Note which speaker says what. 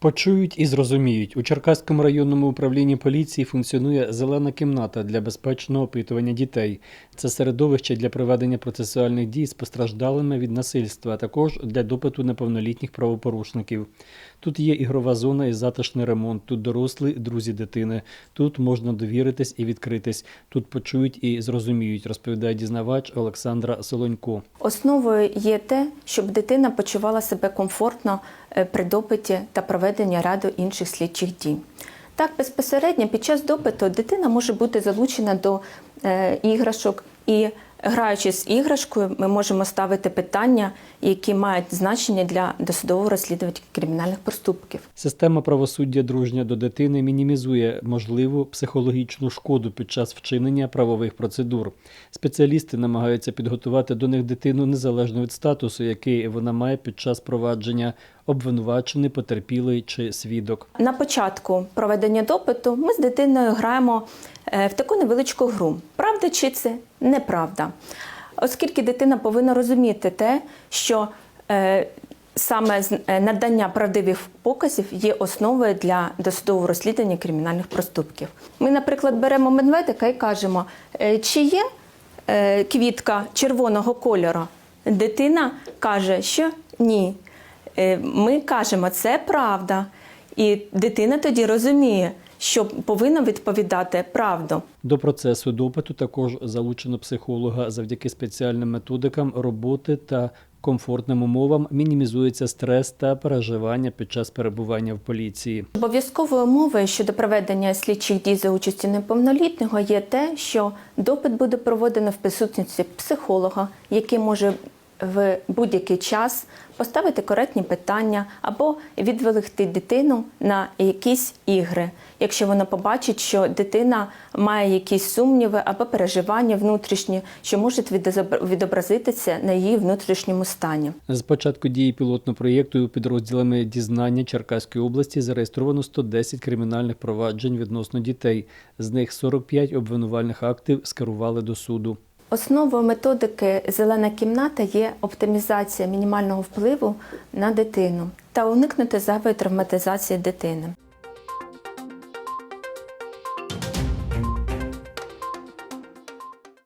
Speaker 1: Почують і зрозуміють. У Черкаському районному управлінні поліції функціонує зелена кімната для безпечного опитування дітей. Це середовище для проведення процесуальних дій з постраждалими від насильства, а також для допиту неповнолітніх правопорушників. Тут є ігрова зона і затишний ремонт. Тут дорослі, друзі дитини. Тут можна довіритись і відкритись. Тут почують і зрозуміють, розповідає дізнавач Олександра Солонько.
Speaker 2: Основою є те, щоб дитина почувала себе комфортно е, при допиті та проведенні ряду інших слідчих дій. Так, безпосередньо під час допиту дитина може бути залучена до е, іграшок і. Граючи з іграшкою, ми можемо ставити питання, які мають значення для досудового розслідування кримінальних проступків.
Speaker 1: Система правосуддя дружня до дитини мінімізує можливу психологічну шкоду під час вчинення правових процедур. Спеціалісти намагаються підготувати до них дитину незалежно від статусу, який вона має під час провадження обвинувачений, потерпілий чи свідок.
Speaker 2: На початку проведення допиту ми з дитиною граємо е, в таку невеличку гру. Правда чи це неправда? Оскільки дитина повинна розуміти те, що е, саме е, надання правдивих показів є основою для досудового розслідування кримінальних проступків. Ми, наприклад, беремо медведика і кажемо, е, чи є е, квітка червоного кольору. Дитина каже, що ні. Е, Ми кажемо, це правда. І дитина тоді розуміє, що повинна відповідати правду.
Speaker 1: До процесу допиту також залучено психолога завдяки спеціальним методикам роботи та комфортним умовам мінімізується стрес та переживання під час перебування в поліції.
Speaker 2: Обов'язковою умовою щодо проведення слідчих дій за участі неповнолітнього є те, що допит буде проведено в присутності психолога, який може в будь-який час поставити коректні питання або відволікти дитину на якісь ігри, якщо вона побачить, що дитина має якісь сумніви або переживання внутрішні, що можуть відобразитися на її внутрішньому стані.
Speaker 1: З початку дії пілотного проєкту підрозділами дізнання Черкаської області зареєстровано 110 кримінальних проваджень відносно дітей. З них 45 обвинувальних актів скерували до суду.
Speaker 2: Основою методики зелена кімната є оптимізація мінімального впливу на дитину та уникнути зайвої травматизації дитини.